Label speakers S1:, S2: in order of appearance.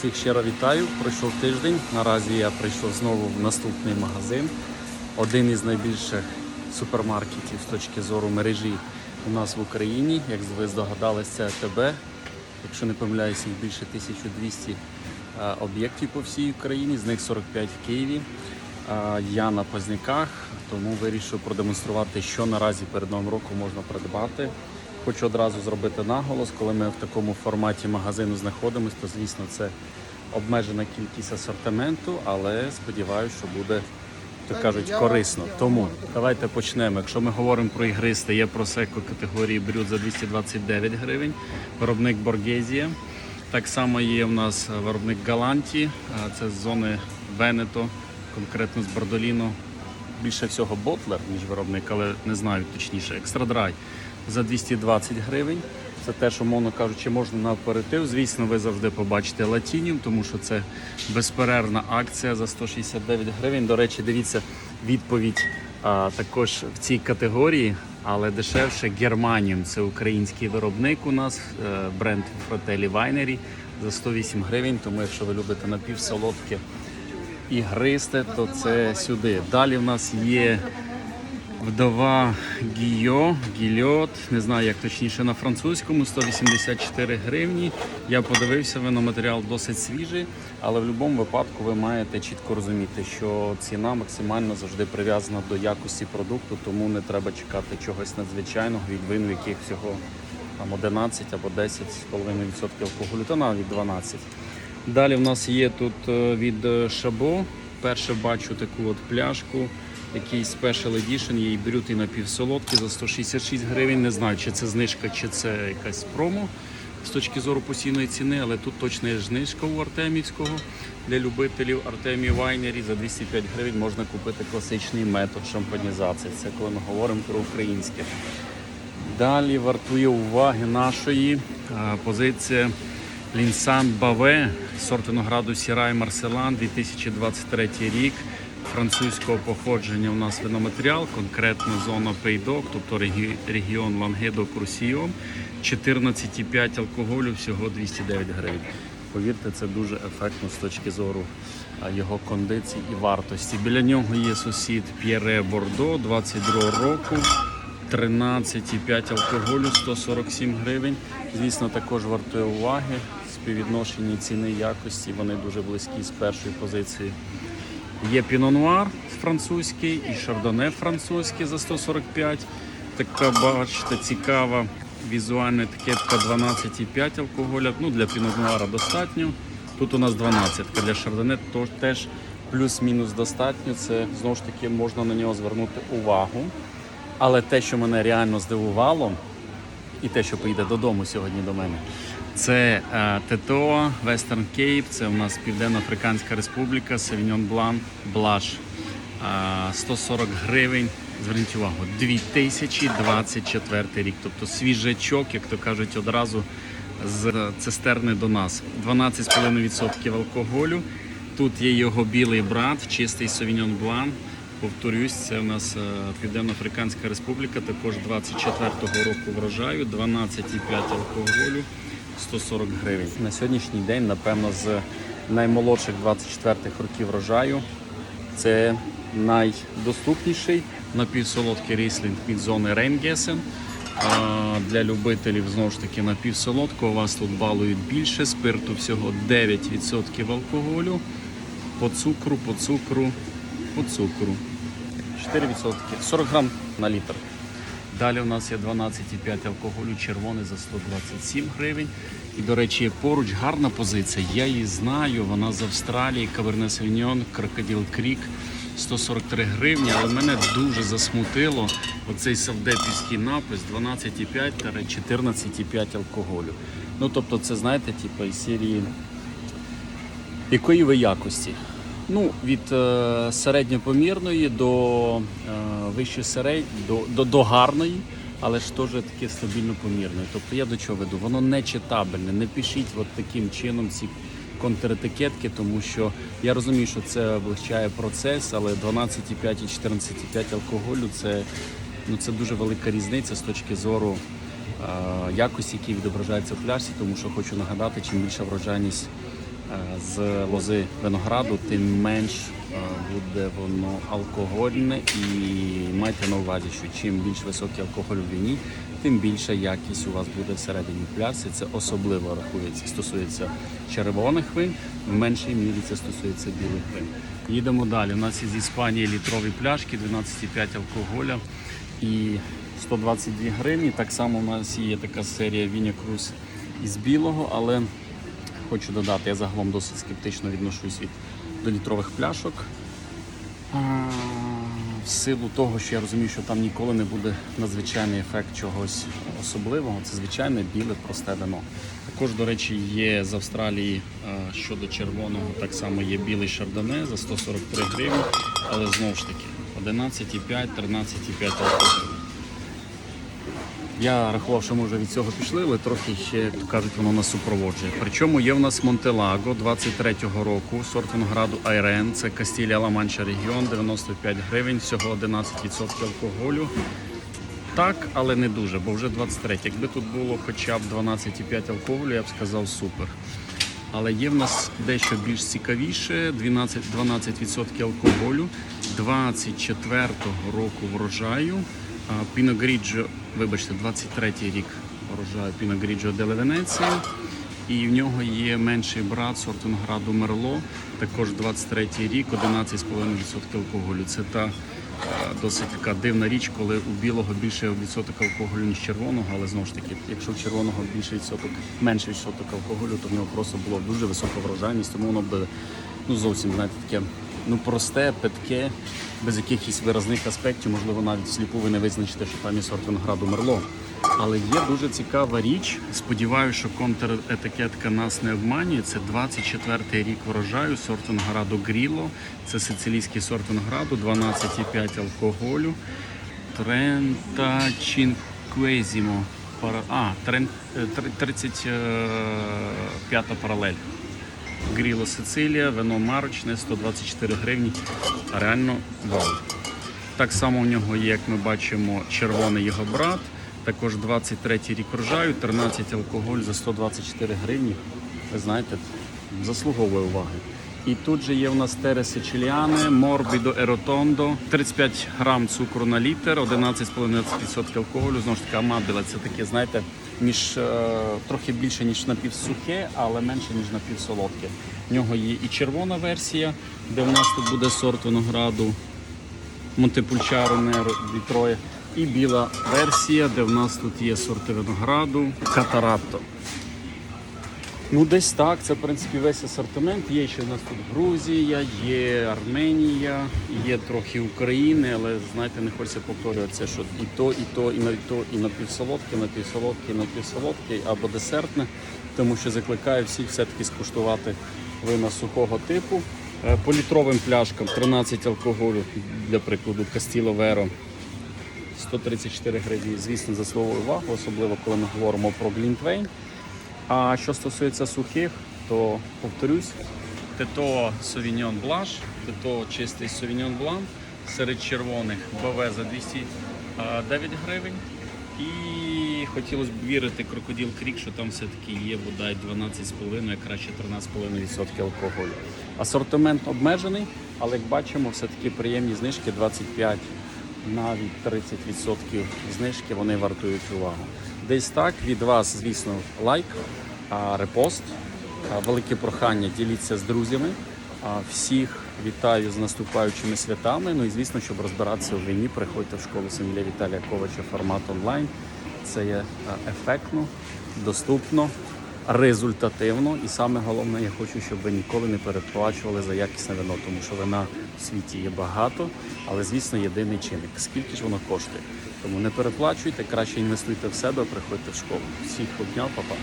S1: Всіх щиро вітаю. Пройшов тиждень. Наразі я прийшов знову в наступний магазин. Один із найбільших супермаркетів з точки зору мережі у нас в Україні. Як ви здогадалися, АТБ. Якщо не помиляюся, їх більше 1200 е, об'єктів по всій Україні, з них 45 в Києві. Е, Я на Позняках, тому вирішив продемонструвати, що наразі перед новим роком можна придбати. Хочу одразу зробити наголос, коли ми в такому форматі магазину знаходимося, то звісно це обмежена кількість асортименту, але сподіваюся, що буде, то кажуть, корисно. Тому давайте почнемо. Якщо ми говоримо про ігристи, є просеко категорії брюд за 229 гривень, виробник Боргезія. Так само є у нас виробник Галанті, це з зони Венето, конкретно з Бордоліно. Більше всього Ботлер, ніж виробник, але не знаю точніше. Екстрадрай за 220 гривень. Це те, що, мовно кажучи, можна на аперитив. Звісно, ви завжди побачите латінів, тому що це безперервна акція за 169 гривень. До речі, дивіться відповідь а, також в цій категорії, але дешевше Германіум. Це український виробник у нас, е, бренд Fratelli Winery за 108 гривень. Тому якщо ви любите напівсолодке і гристи, то це сюди. Далі в нас є вдова Гійо, Гільот, не знаю як точніше на французькому, 184 гривні. Я подивився, виноматеріал досить свіжий, але в будь-якому випадку ви маєте чітко розуміти, що ціна максимально завжди прив'язана до якості продукту, тому не треба чекати чогось надзвичайного від вин, в яких всього там 11 або 10,5% алкоголю, та навіть 12. Далі в нас є тут е, від Шабо. Перше бачу таку от пляшку, якийсь Special Edition, беруть і напівсолодкі за 166 гривень. Не знаю, чи це знижка, чи це якась промо з точки зору постійної ціни, але тут точно є знижка у Артемівського. Для любителів Артемій Вайнері за 205 гривень можна купити класичний метод шампанізації. Це коли ми говоримо про українське. Далі вартує уваги нашої позиція Лінсан Баве, сорт винограду Сірай Марселан, 2023 рік. Французького походження у нас виноматеріал, конкретно зона Пейдок, тобто регі- регіон Лангедо Крусіо. 14,5 алкоголю, всього 209 гривень. Повірте, це дуже ефектно з точки зору його кондицій і вартості. Біля нього є сусід П'єре Бордо 22 року. 13,5 алкоголю, 147 гривень. Звісно, також вартує уваги. Співвідношення ціни якості, вони дуже близькі з першої позиції. Є пінонуар французький і шардоне французький за 145. Така, бачите, цікава візуальна етикетка 12,5 алкоголя. Ну, для пінонуара достатньо. Тут у нас 12, для шардоне теж плюс-мінус достатньо. Це знову ж таки можна на нього звернути увагу. Але те, що мене реально здивувало, і те, що поїде додому сьогодні до мене, це е, ТТО, Western Cape, це у нас Південно-Африканська Республіка, Blanc, Blush. Е, 140 гривень. Зверніть увагу, 2024 рік. Тобто свіжачок, як то кажуть, одразу з цистерни до нас. 12,5% алкоголю. Тут є його білий брат, чистий Sauvignon Blanc. Повторюсь, це у нас е, Південно-Африканська Республіка, також 24-го року врожаю, 12,5 алкоголю, 140 гривень. На сьогоднішній день, напевно, з наймолодших 24-х років врожаю це найдоступніший напівсолодкий ріслінг від зони Рейнгесен. А для любителів знову ж таки напівсолодкого вас тут балують більше. Спирту всього 9% алкоголю. По цукру, по цукру, по цукру. 4%, 40 грам на літр. Далі у нас є 12,5 алкоголю, червоний за 127 гривень. І, до речі, поруч гарна позиція. Я її знаю, вона з Австралії, Каверне Савіньон, Крокодил Крік. 143 гривні, але мене дуже засмутило оцей савдепівський напис 12,5-14,5 алкоголю. Ну тобто, це знаєте, типу із серії якої ви якості? Ну, від е, середньопомірної до е, вище середньої, до, до, до гарної, але ж теж таки стабільно помірної. Тобто я до чого веду? Воно не читабельне. Не пишіть от таким чином ці контретикетки, тому що я розумію, що це облегчає процес, але 12,5 і 14,5 алкоголю це, ну, це дуже велика різниця з точки зору е, якості, які відображаються в пляшці, тому що хочу нагадати, чим більша врожайність з лози винограду, тим менш е, буде воно алкогольне. І майте на увазі, що чим більш високий алкоголь в вині, тим більша якість у вас буде всередині пляшці. Це особливо рахується, стосується червоних вин, в меншій мірі це стосується білих вин. Їдемо далі. У нас із Іспанії літрові пляшки, 12,5 алкоголя і 122 гривні. Так само у нас є така серія Віня із білого, але хочу додати, я загалом досить скептично відношусь від до літрових пляшок. В силу того, що я розумію, що там ніколи не буде надзвичайний ефект чогось особливого. Це звичайне біле просте вино. Також, до речі, є з Австралії щодо червоного, так само є білий шардоне за 143 гривні, але знову ж таки 11,5, 13,5 алкоголю. Я рахував, що може від цього пішли, але трохи ще, то кажуть, воно нас супроводжує. Причому є в нас Монтелаго 23-го року, сорт винограду Айрен, це Кастілія Ла Манча регіон, 95 гривень, всього 11% алкоголю. Так, але не дуже, бо вже 23. Якби тут було хоча б 12,5 алкоголю, я б сказав супер. Але є в нас дещо більш цікавіше: 12, 12% алкоголю 24-го року врожаю. Піно Гріджо, вибачте, 23-й рік врожаю Піно Гріджо Деле Венеція. І в нього є менший брат сорт винограду Мерло, також 23-й рік, 11,5% алкоголю. Це та досить така дивна річ, коли у білого більше відсоток алкоголю, ніж червоного, але знову ж таки, якщо в червоного більше відсоток, менший відсоток алкоголю, то в нього просто було дуже висока врожайність, тому воно буде ну, зовсім знаєте, таке ну, просте, питке, без якихось виразних аспектів, можливо, навіть сліпу ви не визначите, що там є сорт винограду Мерло. Але є дуже цікава річ. Сподіваюся, що контретикетка нас не обманює. Це 24-й рік врожаю, сорт винограду Гріло. Це сицилійський сорт винограду, 12,5 алкоголю. Трента Чинквезімо. А, трен- е, тр- 35 паралель. Гріло Сицилія, вино марочне, 124 гривні. Реально вау. Так само у нього є, як ми бачимо, червоний його брат. Також 23 рік врожаю, 13 алкоголь за 124 гривні. Ви знаєте, заслуговує уваги. І тут же є в нас Тере Сичиліане, Морбідо Еротондо, 35 грам цукру на літр, 11,5% алкоголю. Знову ж таки, амабіла це таке, знаєте, між, е, трохи більше, ніж напівсухе, але менше, ніж напівсолодке. В нього є і червона версія, де в нас тут буде сорт винограду Монтепульчаро Неро Дітроє. І біла версія, де в нас тут є сорти винограду Катаратто. Ну, десь так. Це в принципі весь асортимент. Є ще в нас тут Грузія, є Арменія, є трохи України, але знаєте, не хочеться повторюватися, що і то, і то, і навіть то, і напівсолодке, напівсолодке, напівсолодке або десертне, тому що закликаю всіх все-таки скуштувати вина сухого типу. Е, По літровим пляшкам 13 алкоголю, для прикладу, Кастіло Веро. 134 гривні, звісно, заслуговує увагу, особливо коли ми говоримо про Глінтвейн. А що стосується сухих, то повторюсь, Тето Совіньон Блаш, Тето чистий Совіньон Блан серед червоних БВ за 209 гривень. І хотілося б вірити крокодил Крік, що там все-таки є бодай 12,5, а краще 13,5% алкоголю. Асортимент обмежений, але як бачимо, все-таки приємні знижки 25 навіть 30% знижки вони вартують увагу. Десь так від вас, звісно, лайк, репост. Велике прохання діліться з друзями. Всіх вітаю з наступаючими святами. Ну і звісно, щоб розбиратися у війні, приходьте в школу Семілля Віталія Ковача формат онлайн. Це є ефектно, доступно, результативно. І саме головне, я хочу, щоб ви ніколи не переплачували за якісне вино, тому що вина в світі є багато, але звісно єдиний чинник. Скільки ж воно коштує? Тому не переплачуйте, краще інвестуйте в себе, приходьте в школу. Всіх обняв, папа.